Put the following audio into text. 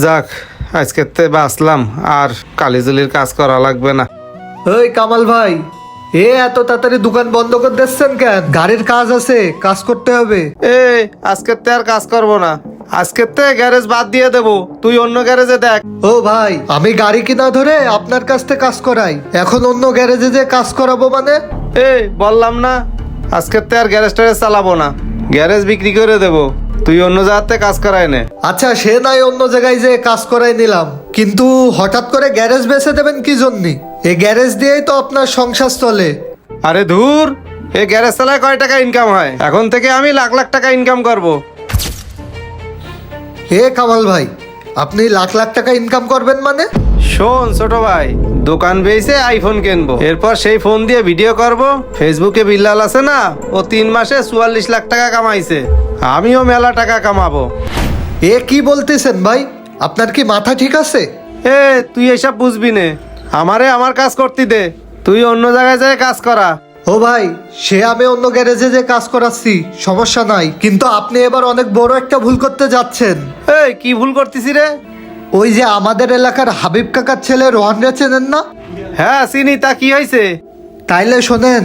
যাক আজকে তে বাঁচলাম আর কালিজুলির কাজ করা লাগবে না। ওই কামাল ভাই এ এত তাড়াতাড়ি দোকান বন্ধ করে দিচ্ছেন কেন? গাড়ির কাজ আছে কাজ করতে হবে। এ আজকে তে আর কাজ করব না। আজকে তে গ্যারেজ বাদ দিয়ে দেবো তুই অন্য গ্যারেজে দেখ। ও ভাই আমি গাড়ি কিনা ধরে আপনার কাছ থেকে কাজ করাই। এখন অন্য গ্যারেজে যে কাজ করাবো মানে? এ বললাম না আজকে তে আর গ্যারেজ ট্যারেজ চালাবো না। গ্যারেজ বিক্রি করে দেব। তুই অন্য জায়গাতে কাজ করায় নে। আচ্ছা সে নাই অন্য জায়গায় যে কাজ করাই নিলাম। কিন্তু হঠাৎ করে গ্যারেজ বেছে দেবেন কি জন্য? এই গ্যারেজ দিয়েই তো আপনার সংসার চলে। আরে ধুর এই গ্যারেজ চালায় কয় টাকা ইনকাম হয়? এখন থেকে আমি লাখ লাখ টাকা ইনকাম করব। এ কামাল ভাই আপনি লাখ লাখ টাকা ইনকাম করবেন মানে? শোন ছোট ভাই দোকান বেয়েছে আইফোন কিনবো। এরপর সেই ফোন দিয়ে ভিডিও করব। ফেসবুকে বিল্লাল আছে না ও তিন মাসে চুয়াল্লিশ লাখ টাকা কামাইছে। আমিও মেলা টাকা কামাবো। এ কি বলতেছেন ভাই? আপনার কি মাথা ঠিক আছে? এ তুই এসব বুঝবি নে। আমারে আমার কাজ করতে দে। তুই অন্য জায়গায় যায় কাজ করা। ও ভাই সে আমি অন্য গ্যারেজে যে কাজ করাচ্ছি সমস্যা নাই। কিন্তু আপনি এবার অনেক বড় একটা ভুল করতে যাচ্ছেন। এই কি ভুল করতেছি রে? ওই যে আমাদের এলাকার হাবিব কাকার ছেলে রোহানরা চেনেন না? হ্যাঁ চিনি তা কি হয়েছে তাইলে শোনেন